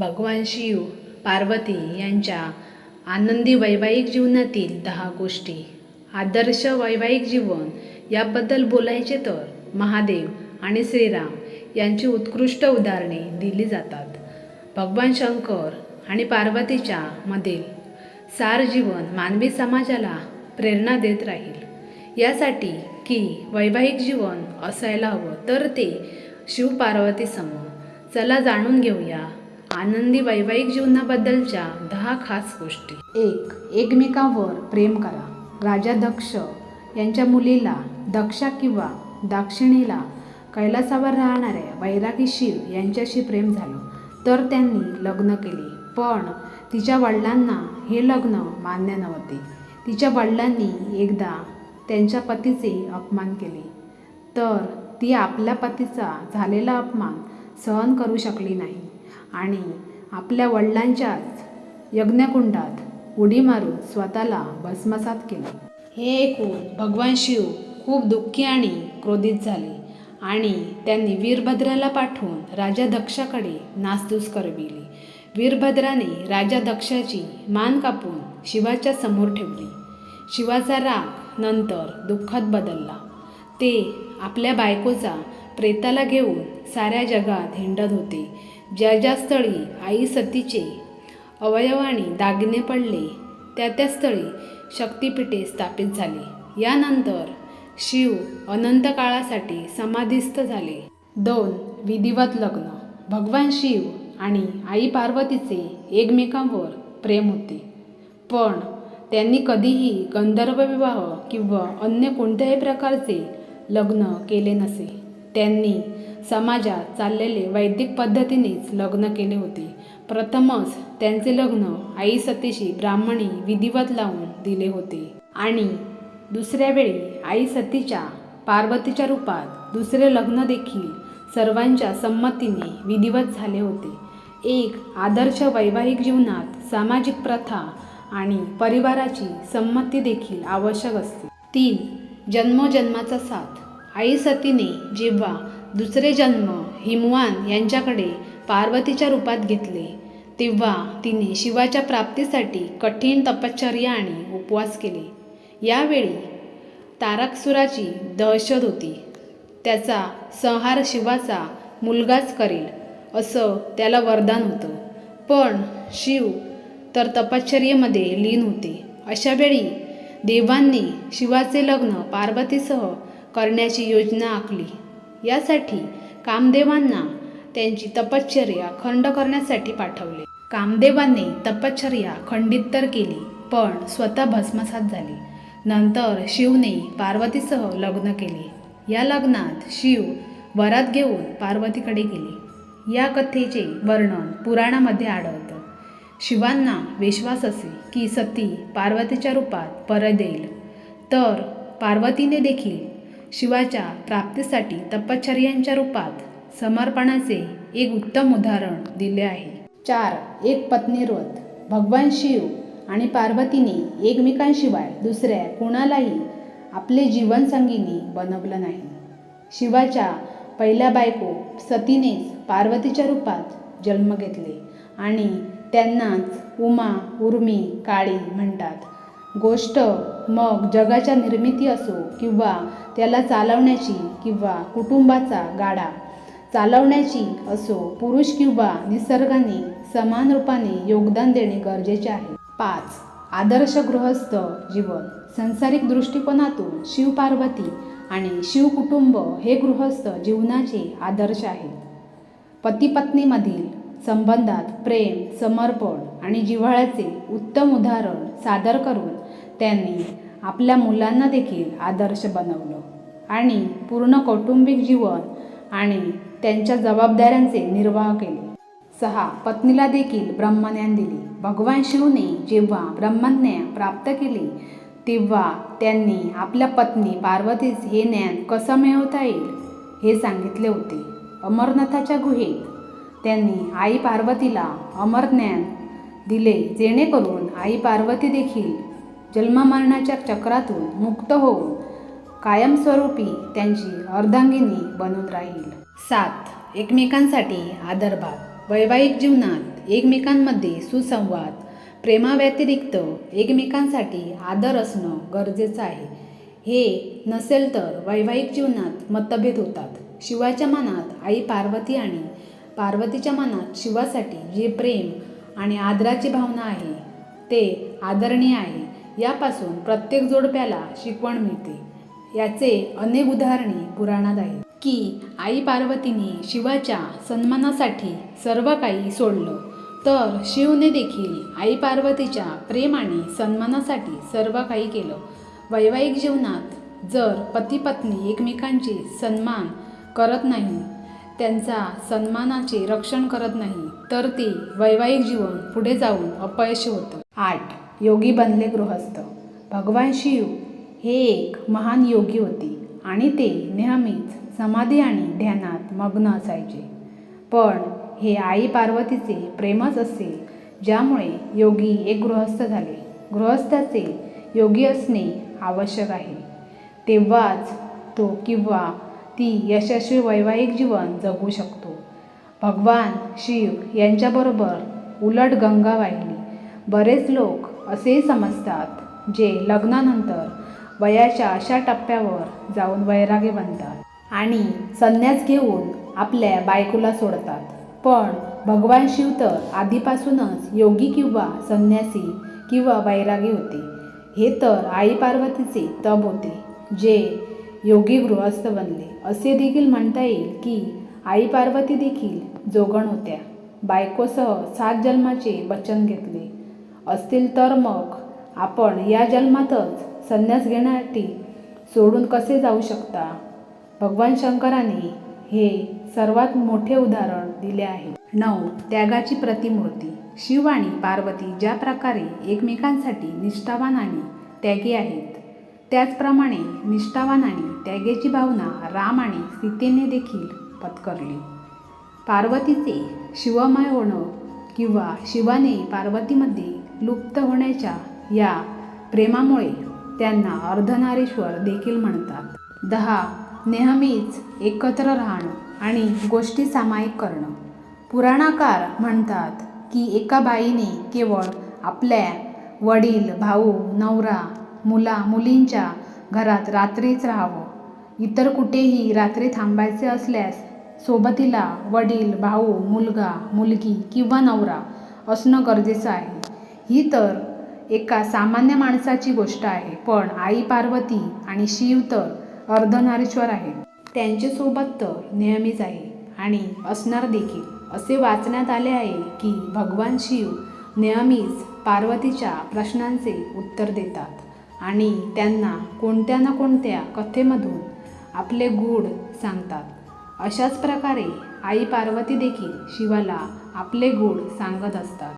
भगवान शिव पार्वती यांच्या आनंदी वैवाहिक जीवनातील दहा गोष्टी. आदर्श वैवाहिक जीवन याबद्दल बोलायचे तर महादेव आणि श्रीराम यांची उत्कृष्ट उदाहरणे दिली जातात. भगवान शंकर आणि पार्वतीच्या मधील सार जीवन मानवी समाजाला प्रेरणा देत राहील. यासाठी की वैवाहिक जीवन असायला हवं तर ते शिवपार्वतीसमोर चला जाणून घेऊया आनंदी वैवाहिक जीवनाबद्दलच्या दहा खास गोष्टी. एक एकमेकांवर प्रेम करा. राजा दक्ष यांच्या मुलीला दक्षा किंवा दाक्षिणीला कैलासावर राहणाऱ्या वैरागी शिव यांच्याशी प्रेम झालं. तर त्यांनी लग्न केले. पण तिच्या वडिलांना हे लग्न मान्य नव्हते. तिच्या वडिलांनी एकदा त्यांच्या पतीचे अपमान केले. तर ती आपल्या पतीचा झालेला अपमान सहन करू शकली नाही. आणि आपल्या वडिलांच्याच यज्ञकुंडात उडी मारून स्वतःला भस्मसात केले. हे ऐकून भगवान शिव खूप दुःखी आणि क्रोधित झाले आणि त्यांनी वीरभद्राला पाठवून राजा दक्षाकडे नासधूस करविली. वीरभद्राने राजा दक्षाची मान कापून शिवाच्या समोर ठेवली. शिवाचा राग नंतर दुःखात बदलला. ते आपल्या बायकोचा प्रेताला घेऊन साऱ्या जगात हिंडत होते. ज्या ज्या स्थळी आई सतीचे अवयवाने दागिने पडले त्या त्या स्थळी शक्तिपीठे स्थापित झाली. यानंतर शिव अनंत काळासाठी समाधिस्थ झाले. दोन विधिवत लग्न भगवान शिव आणि आई पार्वतीचे एकमेकांवर प्रेम होते. पण त्यांनी कधीही गंधर्व विवाह किंवा अन्य कोणत्याही प्रकारचे लग्न केले नसे. त्यांनी समाजात चाललेले वैदिक पद्धतीनेच लग्न केले होते. प्रथमच त्यांचे लग्न आई सतीशी ब्राह्मणी विधिवत लावून दिले होते. आणि दुसऱ्या वेळी आई सतीच्या पार्वतीच्या रूपात दुसरे लग्न देखील सर्वांच्या संमतीने विधिवत झाले होते. एक आदर्श वैवाहिक जीवनात सामाजिक प्रथा आणि परिवाराची संमती देखील आवश्यक असते. तीन जन्मोजन्माचा साथ. आई सतीने जेव्हा दुसरे जन्म हिमवान यांच्याकडे पार्वतीच्या रूपात घेतले तेव्हा तिने शिवाच्या प्राप्तीसाठी कठीण तपश्चर्या आणि उपवास केले. यावेळी तारकसुराची दहशत होती. त्याचा संहार शिवाचा मुलगाच करेल असं त्याला वरदान होतं. पण शिव तर तपश्चर्येमध्ये लीन होते. अशावेळी देवांनी शिवाचे लग्न पार्वतीसह करण्याची योजना आखली. यासाठी कामदेवांना त्यांची तपश्चर्या खंड करण्यासाठी पाठवले. कामदेवांनी तपश्चर्या खंडित तर केली पण स्वतः भस्मसात झाले. नंतर शिवने पार्वतीसह लग्न केले. या लग्नात शिव वरात घेऊन पार्वतीकडे गेले. या कथेचे वर्णन पुराणामध्ये आढळतं. शिवांना विश्वास असे की सती पार्वतीच्या रूपात परत येईल तर पार्वतीने देखील शिवाच्या प्राप्तीसाठी तपश्चर्यांच्या रूपात समर्पणाचे एक उत्तम उदाहरण दिले आहे. चार एक पत्नीरोध भगवान शिव आणि पार्वतीने एकमेकांशिवाय दुसऱ्या कोणालाही आपले जीवनसंगिनी बनवलं नाही. शिवाच्या पहिल्या बायको सतीनेच पार्वतीच्या रूपात जन्म घेतले आणि त्यांनाच उमा उर्मी काळी म्हणतात. गोष्ट मग जगाच्या निर्मिती असो किंवा त्याला चालवण्याची किंवा कुटुंबाचा गाडा चालवण्याची असो पुरुष किंवा निसर्गाने समान रूपाने योगदान देणे गरजेचे आहे. पाच आदर्श गृहस्थ जीवन. सांसारिक दृष्टिकोनातून शिवपार्वती आणि शिवकुटुंब हे गृहस्थ जीवनाचे आदर्श आहेत. पतीपत्नीमधील संबंधात प्रेम समर्पण आणि जिव्हाळ्याचे उत्तम उदाहरण सादर करून त्यांनी आपल्या मुलांना देखील आदर्श बनवलं आणि पूर्ण कौटुंबिक जीवन आणि त्यांच्या जबाबदाऱ्यांचे निर्वाह केले. सहा पत्नीला देखील ब्रह्मज्ञान दिले. भगवान शिवने जेव्हा ब्रह्मज्ञान प्राप्त केले तेव्हा त्यांनी आपल्या पत्नी पार्वतीस हे ज्ञान कसं मिळवता येईल हे सांगितले होते. अमरनाथाच्या गुहेत त्यांनी आई पार्वतीला अमर ज्ञान दिले जेणेकरून आई पार्वती देखील जन्ममरणाच्या चक्रातून मुक्त होऊन कायमस्वरूपी त्यांची अर्धांगिनी बनून राहील. सात. एकमेकांसाठी आदरभाव. वैवाहिक जीवनात एकमेकांमध्ये सुसंवाद प्रेमाव्यतिरिक्त एकमेकांसाठी आदर असणं गरजेचं आहे. हे नसेल तर वैवाहिक जीवनात मतभेद होतात. शिवाच्या मनात आई पार्वती आणि पार्वतीच्या मनात शिवासाठी जे प्रेम आणि आदराची भावना आहे ते आदरणीय आहे. यापासून प्रत्येक जोडप्याला शिकवण मिळते. याचे अनेक उदाहरणे पुराणात आहेत. की आई पार्वतीने शिवाच्या सन्मानासाठी सर्व काही सोडलं तर शिवने देखील आई पार्वतीच्या प्रेम आणि सन्मानासाठी सर्व काही केलं. वैवाहिक जीवनात जर पती पत्नी एकमेकांचे सन्मान करत नाही त्यांचा सन्मानाचे रक्षण करत नाही तर ते वैवाहिक जीवन पुढे जाऊन अपयशी होतं. आठ. योगी बनले गृहस्थ. भगवान शिव हे एक महान योगी होते आणि ते नेहमीच समाधी आणि ध्यानात मग्न असायचे. पण हे आई पार्वतीचे प्रेमच असेल ज्यामुळे योगी एक गृहस्थ झाले. गृहस्थाचे योगी असणे आवश्यक आहे. तेव्हाच तो किंवा ती यशस्वी वैवाहिक जीवन जगू शकतो. भगवान शिव यांच्याबरोबर उलट गंगा वाहिली. बरेच लोक असे समजतात जे लग्नानंतर वयाच्या अशा टप्प्यावर जाऊन वैरागी बनतात आणि संन्यास घेऊन आपल्या बायकोला सोडतात. पण भगवान शिव तर आधीपासूनच योगी किंवा संन्यासी किंवा वैरागी होते. हे तर आई पार्वतीचे तप होते जे योगी गृहस्थ बनले. असे देखील म्हणता येईल की आई पार्वती देखील जोगण होत्या. बायकोसह सात जन्माचे वचन घेतले. असतील तर मग आपण या जन्मातच संन्यास घेण्यासाठी सोडून कसे जाऊ शकता? भगवान शंकराने हे सर्वात मोठे उदाहरण दिले आहे. नऊ. त्यागाची प्रतिमूर्ती. शिव आणि पार्वती ज्या प्रकारे एकमेकांसाठी निष्ठावान आणि त्यागी आहेत त्याचप्रमाणे निष्ठावान आणि त्यागेची भावना राम आणि सीतेने देखील पत्करली. पार्वतीचे शिवमय होणं किंवा शिवाने पार्वतीमध्ये लुप्त होण्याच्या या प्रेमामुळे त्यांना अर्धनारीश्वर देखील म्हणतात. दहा नेहमीच एकत्र राहणं आणि गोष्टी सामायिक करणं. पुराणाकार म्हणतात की एका बाईने केवळ आपल्या वडील भाऊ नवरा मुला मुलींच्या घरात रात्रीच राहावं. इतर कुठेही रात्री थांबायचे असल्यास सोबतीला वडील भाऊ मुलगा मुलगी किंवा नवरा असणं गरजेचं आहे. ही तर एका सामान्य माणसाची गोष्ट आहे पण आई पार्वती आणि शिव तर अर्धनारीश्वर आहेत. त्यांच्यासोबत तर नेहमीच आहे आणि असणार देखील. असे वाचण्यात आले आहे की भगवान शिव नेहमीच पार्वतीच्या प्रश्नांचे उत्तर देतात आणि त्यांना कोणत्या ना कोणत्या कथेमधून आपले गूढ सांगतात. अशाच प्रकारे आई पार्वती देखील शिवाला आपले गूढ सांगत असतात.